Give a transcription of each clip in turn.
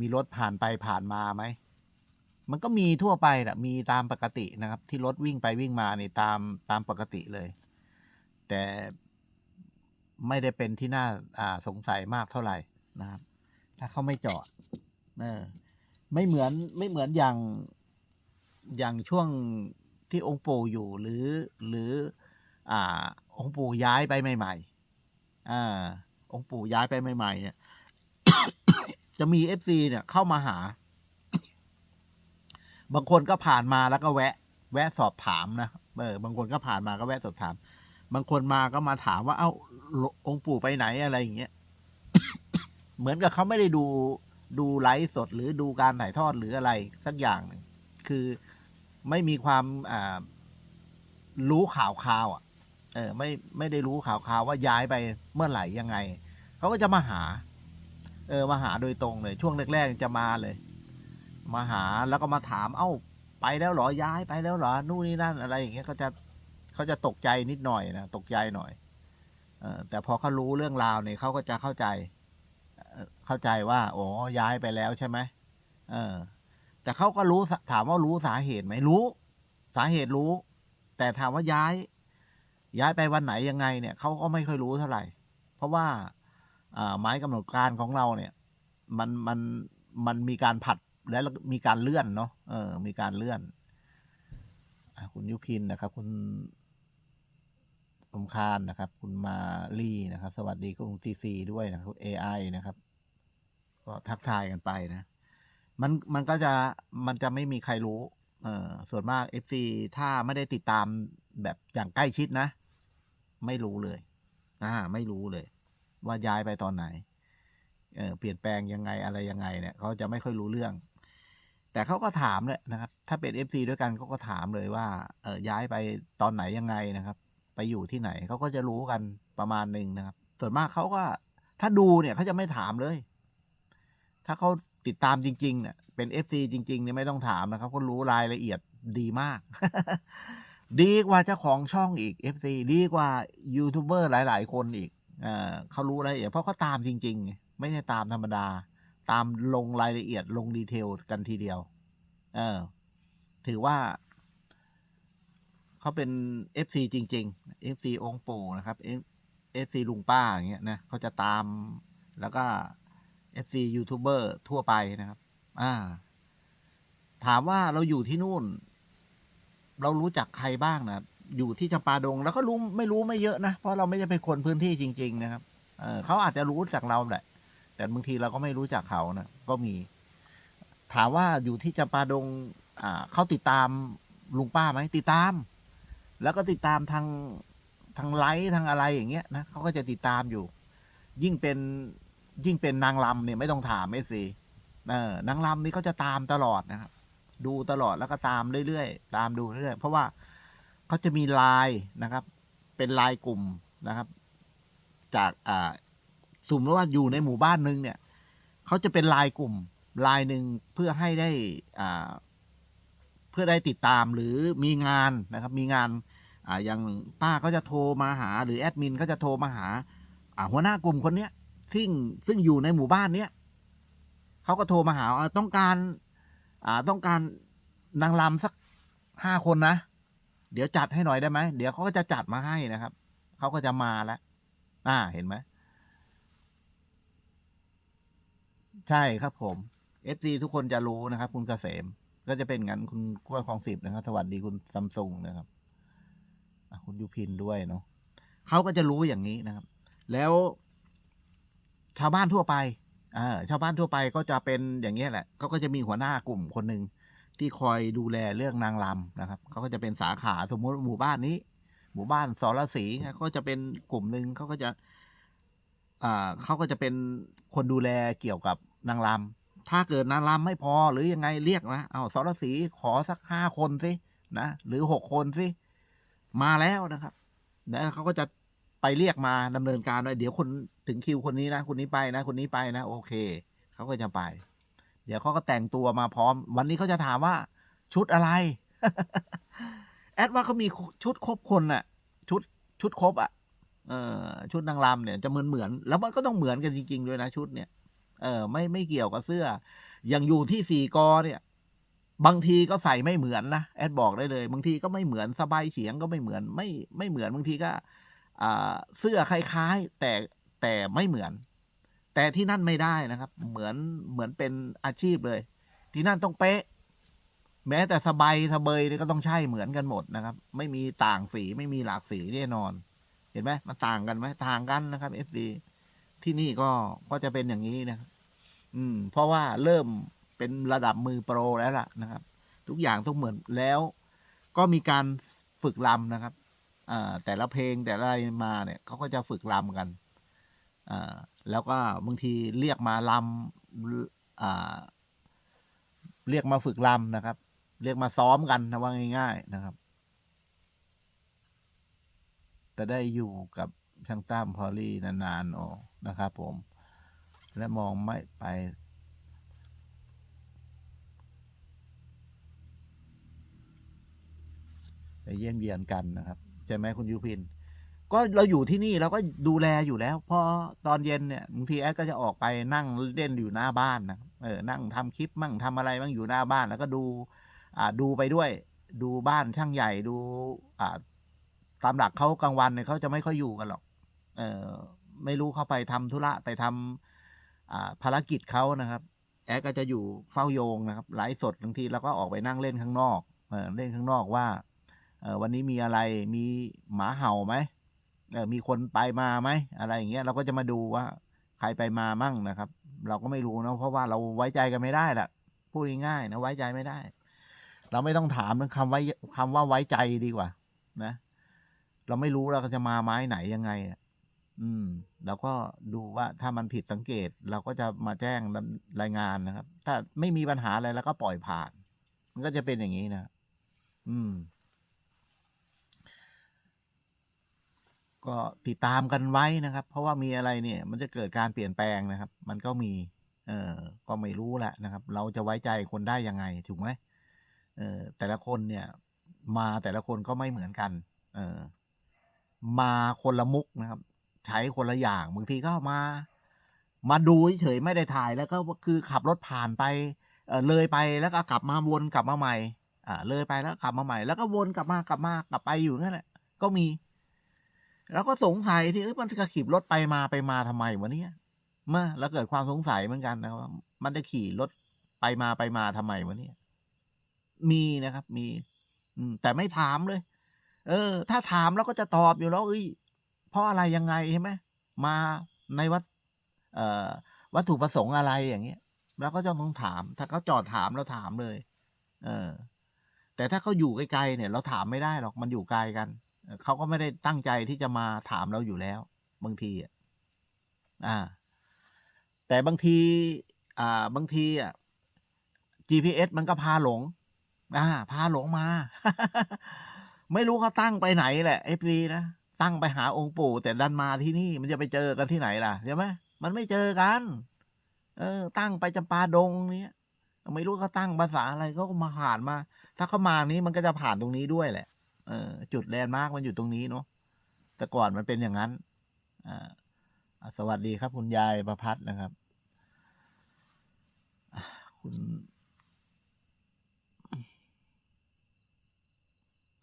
มีรถผ่านไปผ่านมาไหม มันก็มีทั่วไปแหละมีตามปกตินะครับ ที่รถวิ่งไปวิ่งมาเนี่ยตามตามปกติเลย แต่ไม่ได้เป็นที่น่าอ่าสงสัยมากเท่าไหร่นะครับ ถ้าเขาไม่จอดเออไม่เหมือนไม่เหมือนอย่างอย่างช่วงที่องค์ปู่อยู่หรือหรือ อ่า องค์ปู่ย้ายไปใหม่ ๆ อ่า องค์ปู่ย้ายไปใหม่ๆเนี่ย จะมีเอฟซีเนี่ยเข้ามาหา บางคนก็ผ่านมาแล้วก็แวะ แวะสอบถามนะเออบางคนก็ผ่านมาก็แวะสอบถาม บางคนมาก็มาถามว่า เอ้าองค์ปู่ไปไหนอะไรอย่างเงี้ยเหมือนกับเขาไม่ได้ดูดูไลฟ์สดหรือดูการถ่ายทอดหรืออะไรสักอย่างหนึ่งคือไม่มีความอ่ารู้ข่าวข่าวอะ เออ ไม่ไม่ได้รู้ข่าวข่าวว่าย้ายไปเมื่อไหร่ยังไง เขาก็จะมาหา เออมาหาโดยตรงเลย ช่วงแรกๆจะมาเลย มาหาแล้วก็มาถาม เอ้า ไปแล้วเหรอย้ายไปแล้วเหรอนู่นนี่นั่นอะไรอย่างเงี้ยเขาจะเขาจะตกใจนิดหน่อยนะตกใจหน่อยอแต่พอเขารู้เรื่องราวเนี่ยเขาก็จะเข้าใจเข้าใจว่าอ๋อย้ายไปแล้วใช่ไหมเออ แต่เขาก็รู้ถามว่ารู้สาเหตุไหมรู้ สาเหตุรู้ แต่ถามว่าย้าย ย้ายไปวันไหนยังไงเนี่ยเขาก็ไม่ค่อยรู้เท่าไหร่ เพราะว่า ไม้กำหนดการของเราเนี่ยมันมันมันมีการผัดและมีการเลื่อนเนาะเออ มีการเลื่อนคุณยุพินนะครับ คุณสมคารนะครับ คุณมาลีนะครับ สวัสดีคุณซีซีด้วยนะครับ AI นะครับ ก็ทักทายกันไปนะ มันมันก็จะมันจะไม่มีใครรู้ เออส่วนมาก FC ถ้าไม่ได้ติดตามแบบอย่างใกล้ชิดนะ ไม่รู้เลย อ่า ไม่รู้เลย ว่าย้ายไปตอนไหนเออเปลี่ยนแปลงยังไงอะไรยังไงเนี่ยเขาจะไม่ค่อยรู้เรื่อง แต่เขาก็ถามเลยนะครับ ถ้าเป็น FC ด้วยกันเขาก็ถามเลยว่าเออย้ายไปตอนไหนยังไงนะครับ ไปอยู่ที่ไหนเขาก็จะรู้กันประมาณหนึ่งนะครับ ส่วนมากเขาก็ถ้าดูเนี่ยเขาจะไม่ถามเลย ถ้าเขาติดตามจริงๆเนี่ยเป็น FC จริงๆเนี่ยไม่ต้องถามนะครับเขารู้รายละเอียดดีมาก ดีกว่าเจ้าของช่องอีก FC ดีกว่ายูทูบเบอร์หลาย ๆ คนอีก เออเขารู้รายละเอียดเพราะเขาตามจริงๆไงไม่ใช่ตามธรรมดา ตามลงรายละเอียดลงดีเทลกันทีเดียว เออ ถือว่า เขาเป็น FC จริง ๆ FC องค์ปู่นะครับ FC ลุงป้าอย่างเงี้ยนะเขาจะตามแล้วก็ FC ยูทูบเบอร์ทั่วไปนะครับ อ่า ถามว่าเราอยู่ที่นู่น เรารู้จักใครบ้างนะ อยู่ที่จำปาดง แล้วก็รู้ไม่รู้ไม่เยอะนะเพราะเราไม่ใช่เป็นคนพื้นที่จริง ๆ นะครับเออเขาอาจจะรู้จักเราแหละ แต่บางทีเราก็ไม่รู้จักเขานะก็มี ถามว่าอยู่ที่จำปาดง อ่าเขาติดตามลุงป้าไหมติดตาม แล้วก็ติดตามทางทางไลฟ์ทางอะไรอย่างเงี้ยนะเขาก็จะติดตามอยู่ ยิ่งเป็นยิ่งเป็นนางลำเนี่ยไม่ต้องถามเอซีเออนางลำนี่เขาจะตามตลอดนะครับ ดูตลอดแล้วก็ตามเรื่อยๆ ตามดูเรื่อยๆ เพราะว่า เขาจะมีไลน์นะครับ เป็นไลน์กลุ่มนะครับ จากอ่าสมมติว่าอยู่ในหมู่บ้านหนึงเนี่ยเขาจะเป็นไลน์กลุ่มไลน์หนึ่งเพื่อให้ได้อ่าเพื่อได้ติดตามหรือมีงานนะครับ มีงานอ่าอย่างป้าเขาจะโทรมาหา หรือแอดมินเขาจะโทรมาหาอ่าหัวหน้ากลุ่มคนเนี้ยซึ่งซึ่งอยู่ในหมู่บ้านเนี้ยเขาก็โทรมาหาอ่าต้องการ อ่าต้องการนางรำสักห้าคนนะ เดี๋ยวจัดให้หน่อยได้ไหมเดี๋ยวเขาก็จะจัดมาให้นะครับเขาก็จะมาแล้วอ่าเห็นไหมใช่ครับผมเอฟซีทุกคนจะรู้นะครับ คุณเกษม ก็จะเป็นงั้นคุณกล้วยของสิบนะครับ สวัสดีคุณซัมซุงนะครับคุณยุพินด้วยเนาะเขาก็จะรู้อย่างนี้นะครับ แล้ว ชาวบ้านทั่วไปอ่าชาวบ้านทั่วไปก็จะเป็นอย่างนี้แหละเขาก็จะมีหัวหน้ากลุ่มคนหนึ่ง ที่คอยดูแลเรื่องนางรำนะครับเขาก็จะเป็นสาขาสมมติหมู่บ้านนี้ หมู่บ้านสรศรีเนี่ยก็จะเป็นกลุ่มหนึ่งเขาก็จะเขาก็จะเป็นคนดูแลเกี่ยวกับนางรำถ้าเกิดนางรำไม่พอหรือยังไงเรียกนะเอาสรศรีขอสักห้าคนสินะหรือหกคนสิมาแล้วนะครับแล้วเขาก็จะไปเรียกมาดำเนินการว่าเดี๋ยวคนถึงคิวคนนี้นะคนนี้ไปนะคนนี้ไปนะ โอเคเขาก็จะไป เดี๋ยวเขาก็แต่งตัวมาพร้อม วันนี้เขาจะถามว่า ชุดอะไร แอดว่าเขามีชุดครบคนน่ะชุดชุดครบอะเออชุดนางรำเนี่ยจะเหมือนเหมือนแล้วมันก็ต้องเหมือนกันจริงๆด้วยนะชุดเนี่ย เออไม่ไม่เกี่ยวกับเสื้อ อย่างอยู่ที่สี่กอเนี่ย บางทีก็ใส่ไม่เหมือนนะแอดบอกได้เลย บางทีก็ไม่เหมือนสบายเฉียงก็ไม่เหมือน ไม่ไม่เหมือนบางทีก็เสื้อคล้ายๆแต่แต่ไม่เหมือน แต่ที่นั่นไม่ได้นะครับ เหมือนเหมือนเป็นอาชีพเลย ที่นั่นต้องเป๊ะ แม้แต่สบายสเบยนี่ก็ต้องใช่เหมือนกันหมดนะครับ ไม่มีต่างสีไม่มีหลากสีแน่นอน เห็นไหมมันต่างกันไหมต่างกันนะครับเอฟซีที่นี่ก็ก็จะเป็นอย่างนี้นะครับ อืม เพราะว่าเริ่มเป็นระดับมือโปรแล้วล่ะนะครับ ทุกอย่างต้องเหมือนแล้ว ก็มีการฝึกลำนะครับอ่าแต่ละเพลงแต่ละอะไรมาเนี่ยเขาก็จะฝึกลำกัน แล้วก็บางทีเรียกมาลำเรียกมาฝึกลำนะครับ เรียกมาซ้อมกันนะว่าง่าย ๆนะครับจะได้อยู่กับช่างตั้มพอลลี่นานๆโอ้นะครับ ผม และมองไม่ไปไปเยี่ยมเยียนกันนะครับ ใช่ไหมคุณยุพิน ก็เราอยู่ที่นี่เราก็ดูแลอยู่แล้วพอตอนเย็นเนี่ยบางทีแอดก็จะออกไปนั่งเล่นอยู่หน้าบ้านนะเออนั่งทำคลิปมั่งทำอะไรมั่งอยู่หน้าบ้านแล้วก็ดูอ่าดูไปด้วย ดูบ้านช่างใหญ่ดูอ่าตามหลักเขากลางวันเนี่ยเขาจะไม่ค่อยอยู่กันหรอก เออไม่รู้เขาไปทำธุระไปทำอ่าภารกิจเขานะครับ แอดก็จะอยู่เฝ้าโยงนะครับไลฟ์สดบางทีเราก็ออกไปนั่งเล่นข้างนอกเออเล่นข้างนอกว่าเออวันนี้มีอะไรมีหมาเห่าไหม มีคนไปมาไหมอะไรอย่างเงี้ยเราก็จะมาดูว่าใครไปมามั่งนะครับ เราก็ไม่รู้นะเพราะว่าเราไว้ใจกันไม่ได้แหละพูดง่ายๆนะไว้ใจไม่ได้ เราไม่ต้องถามคำไว้คำว่าไว้ใจดีกว่า นะ เราไม่รู้เราจะมาไม้ไหนยังไงอะอืมเราก็ดูว่าถ้ามันผิดสังเกต เราก็จะมาแจ้งรายงานนะครับ ถ้าไม่มีปัญหาอะไรแล้วก็ปล่อยผ่าน มันก็จะเป็นอย่างนี้นะ อืม ก็ติดตามกันไว้นะครับ เพราะว่ามีอะไรเนี่ย มันจะเกิดการเปลี่ยนแปลงนะครับ มันก็มี เออก็ไม่รู้แหละนะครับ เราจะไว้ใจคนได้ยังไงถูกไหมเออแต่ละคนเนี่ย มาแต่ละคนก็ไม่เหมือนกัน เออมาคนละมุกนะครับ ใช้คนละอย่างบางทีก็มา มาดูเฉยไม่ได้ถ่ายแล้วก็คือขับรถผ่านไปเออเลยไปแล้วก็กลับมาวนกลับมาใหม่ อ่า เลยไปแล้วกลับมาใหม่ แล้วก็วนกลับมากลับมากลับไปอยู่นั่นแหละก็มี แล้วก็สงสัยที่มันก็ขี่รถไปมาไปมาทำไมวะเนี่ยเมื่อแล้วเกิดความสงสัยเหมือนกันนะครับว่ามันได้ขี่รถไปมาไปมาทำไมวะเนี่ย มีนะครับ มี อืมแต่ไม่ถามเลย เออ ถ้าถามแล้วก็จะตอบอยู่แล้วเอ้ยเพราะอะไรยังไงใช่ไหมมาในวัดเอ่อวัตถุประสงค์อะไรอย่างเงี้ย แล้วก็จะต้องถาม ถ้าเขาจอดถามเราถามเลย เออ แต่ถ้าเขาอยู่ไกลๆเนี่ย เราถามไม่ได้หรอกมันอยู่ไกลกัน เขาก็ไม่ได้ตั้งใจที่จะมาถามเราอยู่แล้ว บางทีอะอ่า แต่บางที อ่า บางทีอะ GPS มันก็พาหลง อ่า พาหลงมา ไม่รู้เขาตั้งไปไหนแหละเอฟีนะ ตั้งไปหาองค์ปู่ แต่ดันมาที่นี่ มันจะไปเจอกันที่ไหนล่ะใช่ไหมมันไม่เจอกัน เออ ตั้งไปจำปาดงเนี้ยไม่รู้เขาตั้งภาษาอะไรเขาก็มาผ่านมา ถ้าเขามานี้มันก็จะผ่านตรงนี้ด้วยแหละ เออจุดแลนด์มาร์กมันอยู่ตรงนี้เนาะแต่ก่อนมันเป็นอย่างนั้น อ่าสวัสดีครับ คุณยายประพัฒน์นะครับ คุณ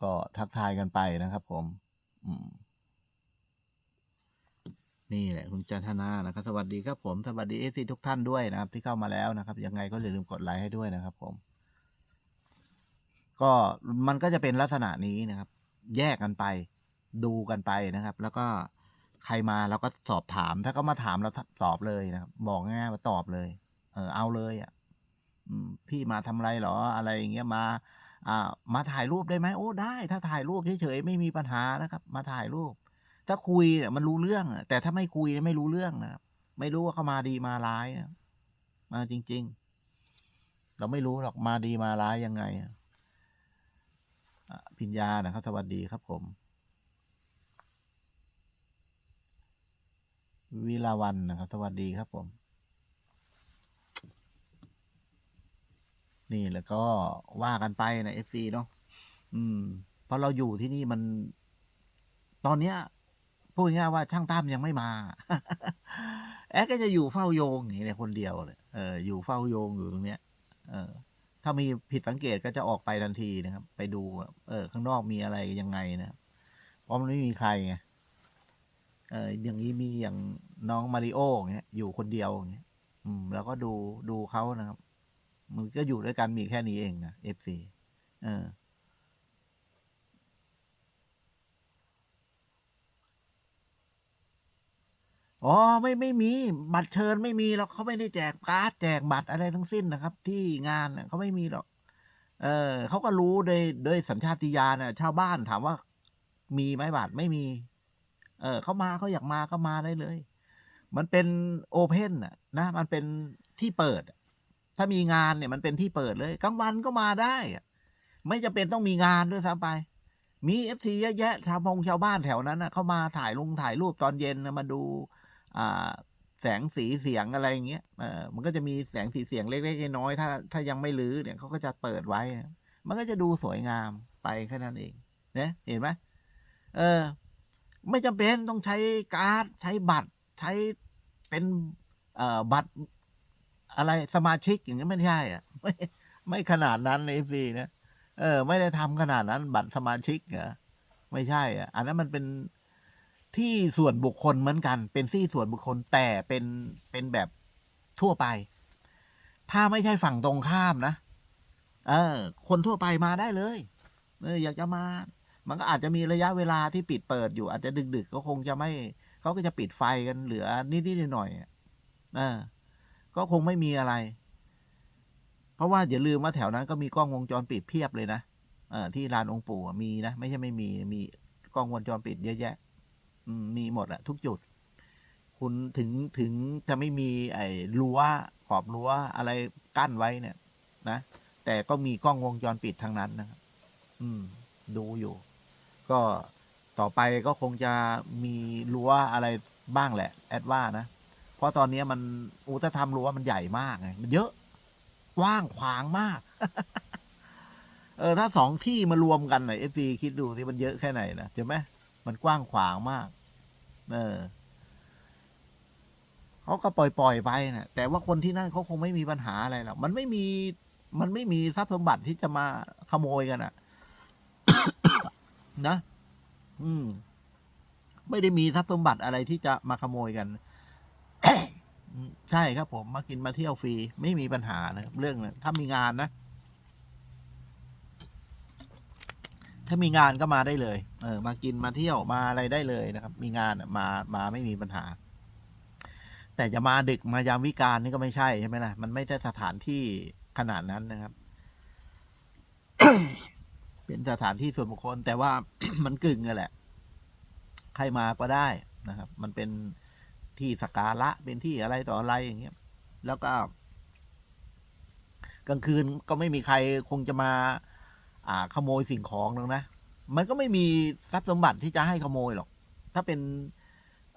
ก็ทักทายกันไปนะครับ ผม อืมนี่แหละคุณจันทนานะครับ สวัสดีครับผม สวัสดีเอซีทุกท่านด้วยนะครับ ที่เข้ามาแล้วนะครับ ยังไงก็อย่าลืมกดไลค์ให้ด้วยนะครับผม ก็มันก็จะเป็นลักษณะนี้นะครับ แยกกันไปดูกันไปนะครับ แล้วก็ใครมาเราก็สอบถาม ถ้าเขามาถามเราตอบเลยนะครับ บอกง่ายๆว่าตอบเลย เออเอาเลยอะพี่มาทำอะไรหรออะไรอย่างเงี้ยมาอ่ามาถ่ายรูปได้ไหมโอ้ได้ ถ้าถ่ายรูปเฉยๆไม่มีปัญหานะครับ มาถ่ายรูป ถ้าคุยเนี่ยมันรู้เรื่องอะแต่ถ้าไม่คุยไม่รู้เรื่องนะครับไม่รู้ว่าเขามาดีมาร้ายนะมาจริง ๆ เราไม่รู้หรอกมาดีมาร้ายยังไง พิญญานะครับ สวัสดีครับผม วิลาวันนะครับ สวัสดีครับผม นี่แล้วก็ว่ากันไปนะเอฟซีเนาะอืม เพราะเราอยู่ที่นี่มัน ตอนเนี้ยพูดง่ายว่าช่างตั้มยังไม่มา แอดก็จะอยู่เฝ้าโยงอย่างนี้เลยคนเดียวเลยเอออยู่เฝ้าโยงอยู่ตรงเนี้ย เออามีผิดสังเกตก็จะออกไปทันทีนะครับ ไปดูเออข้างนอกมีอะไรยังไงนะเพราะมันไม่มีใครไงเอออย่างนี้มีอย่างน้องมาริโออย่างเงี้ยอยู่คนเดียวอย่างเงี้ย อืม แล้วก็ดูดูเขานะครับ มันก็อยู่ด้วยกันมีแค่นี้เองนะเอฟซีเออ อ๋อไม่ไม่มีบัตรเชิญไม่มีหรอกเขาไม่ได้แจกการ์ดแจกบัตรอะไรทั้งสิ้นนะครับ ที่งานเขาไม่มีหรอก เออเขาก็รู้โดยโดยสัญชาติญาณน่ะชาวบ้านถามว่า มีไหมบัตรไม่มี เออเขามาเขาอยากมาก็มาได้เลย มันเป็นโอเพนนะนะ มันเป็นที่เปิด ถ้ามีงานเนี่ยมันเป็นที่เปิดเลยกลางวันก็มาได้ไม่จำเป็นต้องมีงานด้วยซ้ำไปมีเอฟซีเยอะแยะชาวพงชาวบ้านแถวนั้นนะเขามาถ่ายลงถ่ายรูปตอนเย็นมาดู แสงสีเสียงอะไรอย่างเงี้ยเออมันก็จะมีแสงสีเสียงเล็กๆน้อยๆถ้าถ้ายังไม่รื้อเนี่ยเขาก็จะเปิดไว้ มันก็จะดูสวยงามไปแค่นั้นเองเนี่ยเห็นไหมเออ ไม่จำเป็นต้องใช้การ์ดใช้บัตร ใช้เป็นเอ่อบัตรอะไรสมาชิกอย่างเงี้ยไม่ใช่อะไม่ไม่ขนาดนั้นเอฟซีนะเออ ไม่ได้ทำขนาดนั้น บัตรสมาชิกเหรอไม่ใช่อะ อันนั้นมันเป็น ที่ส่วนบุคคลเหมือนกัน เป็นที่ส่วนบุคคลแต่เป็นเป็นแบบทั่วไป ถ้าไม่ใช่ฝั่งตรงข้ามนะ เออ คนทั่วไปมาได้เลย เอออยากจะมา มันก็อาจจะมีระยะเวลาที่ปิดเปิดอยู่ อาจจะดึกๆก็คงจะไม่เขาก็จะปิดไฟกันเหลือนิดๆหน่อยๆอะเออ ก็คงไม่มีอะไร เพราะว่าอย่าลืมว่าแถวนั้นก็มีกล้องวงจรปิดเพียบเลยนะเออที่ลานองค์ปู่มีนะไม่ใช่ไม่มีมีกล้องวงจรปิดเยอะแยะ มีหมดอะทุกจุด คุณถึงถึงจะไม่มีไอ้รั้วขอบรั้วอะไรกั้นไว้เนี่ย นะแต่ก็มีกล้องวงจรปิดทางนั้นนะครับ อืม ดูอยู่ ก็ต่อไปก็คงจะมีรั้วอะไรบ้างแหละ แอดว่านะ เพราะตอนนี้มันอุตธรรมรั้วมันใหญ่มากไงมันเยอะกว้างขวางมาก เออ ถ้าสองที่มารวมกันหน่อยเอฟซีคิดดูสิมันเยอะแค่ไหนนะใช่ไหมมันกว้างขวางมาก เออเขาก็ปล่อยปล่อยๆไปนะแต่ว่าคนที่นั่นเขาคงไม่มีปัญหาอะไรหรอกมันไม่มี มันไม่มีทรัพย์สมบัติที่จะมาขโมยกันอะนะ อืม ไม่ได้มีทรัพย์สมบัติอะไรที่จะมาขโมยกันใช่ครับผมมากินมาเที่ยวฟรี ไม่มีปัญหานะเรื่องถ้ามีงานนะ ถ้ามีงานก็มาได้เลย เออ มากินมาเที่ยวมาอะไรได้เลยนะครับ มีงานมามาไม่มีปัญหา แต่จะมาดึกมายามวิการนี่ก็ไม่ใช่ใช่ไหมล่ะ มันไม่ใช่สถานที่ขนาดนั้นนะครับ เป็นสถานที่ส่วนบุคคล แต่ว่ามันกึ่งกันแหละ ใครมาก็ได้นะครับ มันเป็นที่สักการะเป็นที่อะไรต่ออะไรอย่างเงี้ย แล้วก็ กลางคืนก็ไม่มีใครคงจะมา อ่าขโมยสิ่งของหรอกนะ มันก็ไม่มีทรัพย์สมบัติที่จะให้ขโมยหรอก ถ้าเป็น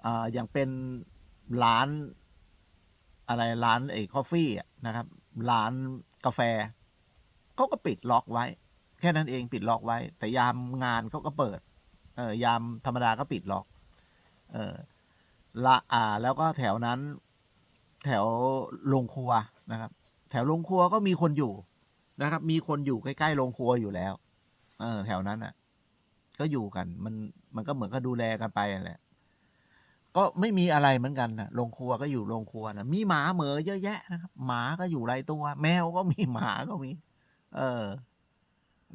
อ่าอย่างเป็นร้านอะไรร้านไอ้คอฟฟี่อะนะครับ ร้านกาแฟเขาก็ปิดล็อกไว้ แค่นั้นเองปิดล็อกไว้ แต่ยามงานเขาก็เปิด เออยามธรรมดาก็ปิดล็อก เออละอ่า แล้วก็แถวนั้น แถวโรงครัวนะครับ แถวโรงครัวก็มีคนอยู่ นะครับ มีคนอยู่ใกล้ๆโรงครัวอยู่แล้ว เออ แถวนั้นอะ ก็อยู่กัน มันมันก็เหมือนก็ดูแลกันไปแหละ ก็ไม่มีอะไรเหมือนกันนะโรงครัวก็อยู่โรงครัวนะมีหมาเหมอเยอะแยะนะครับ หมาก็อยู่รายตัว แมวก็มีหมาก็มี เออ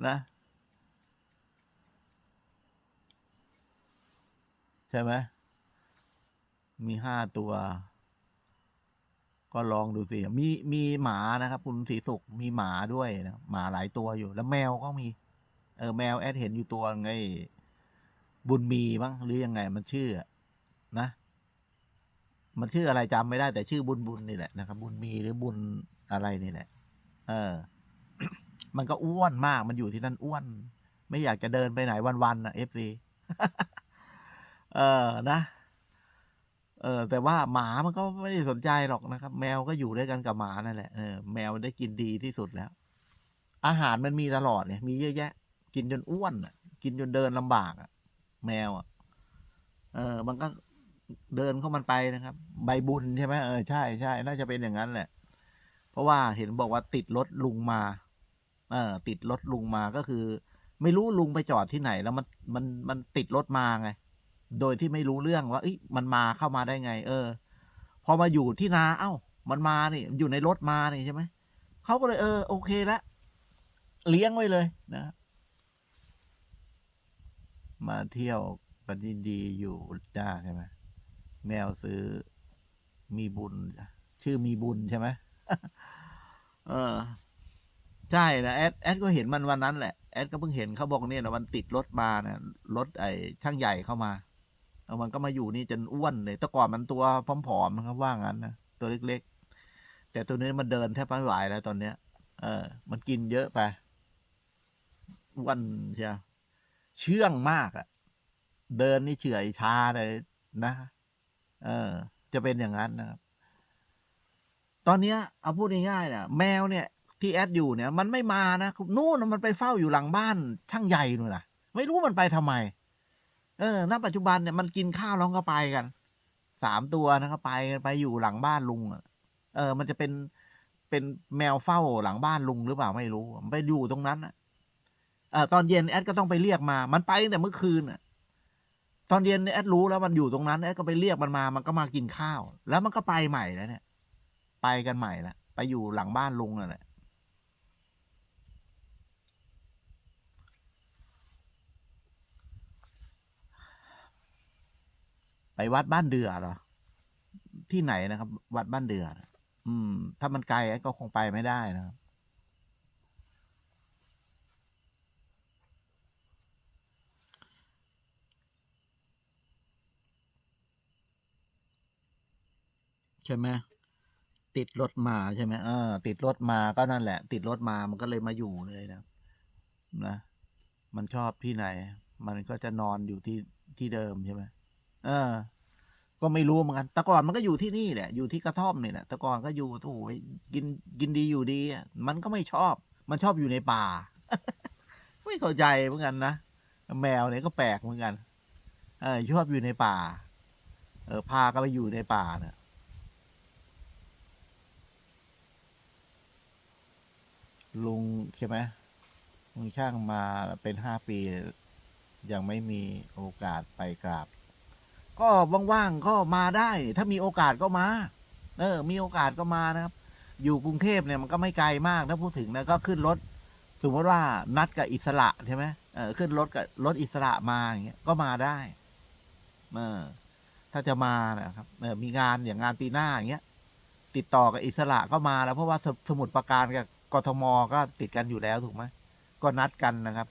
นะใช่ไหมมีห้าตัว ก็ลองดูสิมีมีหมานะครับ คุณศรีสุขมีหมาด้วยนะหมาหลายตัวอยู่ แล้วแมวก็มี เออแมวแอดเห็นอยู่ตัวไง บุญมีบ้างหรือยังไงมันชื่อนะ มันชื่ออะไรจำไม่ได้แต่ชื่อบุญบุญนี่แหละนะครับ บุญมีหรือบุญอะไรนี่แหละ เออ มันก็อ้วนมากมันอยู่ที่นั่นอ้วน ไม่อยากจะเดินไปไหนวันๆนะเอฟซีเออนะ เออแต่ว่าหมามันก็ไม่ได้สนใจหรอกนะครับ แมวก็อยู่ด้วยกันกับหมานั่นแหละเออแมวได้กินดีที่สุดแล้ว อาหารมันมีตลอดเนี่ย มีเยอะแยะ กินจนอ้วนอะ กินจนเดินลำบากอะ แมวอะ เออ มันก็เดินเข้ามันไปนะครับ ใบบุญใช่ไหมเออใช่ใช่น่าจะเป็นอย่างนั้นแหละ เพราะว่าเห็นบอกว่าติดรถลุงมา เออ ติดรถลุงมาก็คือ ไม่รู้ลุงไปจอดที่ไหน แล้วมันมันมันติดรถมาไง โดยที่ไม่รู้เรื่องว่าอ้มันมาเข้ามาได้ไง เออ พอมาอยู่ที่นา เอ้า มันมานี่ อยู่ในรถมานี่ใช่ไหม เขาก็เลยเออ โอเคละเลี้ยงไว้เลยนะ มาเที่ยวกันดีๆอยู่จ้าใช่ไหมแมวซื้อมีบุญ ชื่อมีบุญใช่ไหมเออ ใช่นะแอดแอดก็เห็นมันวันนั้นแหละแอดก็เพิ่งเห็นเขาบอกเนี่ยนะมันติดรถมานะรถไอ้ช่างใหญ่เข้ามา มันก็มาอยู่นี่จนอ้วนเลยแต่ก่อนมันตัวผอมๆนะครับว่างั้นนะตัวเล็กๆ แต่ตัวนี้มันเดินแทบไม่ไหวแล้วตอนเนี้ย เออ มันกินเยอะไปอ้วนใช่เชื่องมากอะ่ะ เดินนี่เฉื่อยชาเลยนะ เออ จะเป็นอย่างนั้นนะครับ ตอนเนี้ยเอาพูดง่ายๆนะแมวเนี่ย ที่แอดอยู่เนี่ย มันไม่มานะนู่นนมันไปเฝ้าอยู่หลังบ้านช่างใหญ่นู่นนะไม่รู้มันไปทำไม เออณปัจจุบันเนี่ยมันกินข้าวแล้วก็ไปกันสามตัวนะครับไปไปอยู่หลังบ้านลุงอะเออ มันจะเป็นเป็นแมวเฝ้าหลังบ้านลุงหรือเปล่าไม่รู้ มันไปอยู่ตรงนั้นอะเออตอนเย็นแอดก็ต้องไปเรียกมา มันไปตั้งแต่เมื่อคืนอะตอนเย็นแอดรู้แล้วมันอยู่ตรงนั้นแอดก็ไปเรียกมันมา มันก็มากินข้าว แล้วมันก็ไปใหม่แล้วเนี่ย ไปกันใหม่ละไปอยู่หลังบ้านลุงนั่นแหละ ไปวัดบ้านเดือเหรอที่ไหนนะครับ วัดบ้านเดืออืม ถ้ามันไกลก็คงไปไม่ได้นะครับใช่ไหมติดรถมาใช่ไหมเออ ติดรถมาก็นั่นแหละ ติดรถมามันก็เลยมาอยู่เลยนะนะ มันชอบที่ไหน มันก็จะนอนอยู่ที่ที่เดิมใช่ไหม เออ ก็ไม่รู้เหมือนกัน แต่ก่อนมันก็อยู่ที่นี่แหละ อยู่ที่กระท่อมนี่แหละ แต่ก่อนก็อยู่โอ้โหกินกินดีอยู่ดีอะมันก็ไม่ชอบ มันชอบอยู่ในป่า ไม่เข้าใจเหมือนกันนะ แมวเนี่ยก็แปลกเหมือนกัน เออชอบอยู่ในป่า เออ พาก็ไปอยู่ในป่าเนี่ยลุงใช่ไหมลุงช่างมาเป็นห้าปี ยังไม่มีโอกาสไปกราบ ก็ว่างๆก็มาได้ ถ้ามีโอกาสก็มา เออ มีโอกาสก็มานะครับ อยู่กรุงเทพเนี่ยมันก็ไม่ไกลมากถ้าพูดถึงนะก็ขึ้นรถสมมติว่านัดกับอิสระใช่ไหมเออขึ้นรถกับรถอิสระมาอย่างเงี้ยก็มาได้ เออ ถ้าจะมานะครับเออมีงานอย่างงานปีหน้าอย่างเงี้ย ติดต่อกับอิสระก็มาแล้วเพราะว่าสสมุดประการกับกทมก็ติดกันอยู่แล้วถูกไหมก็นัดกันนะครับ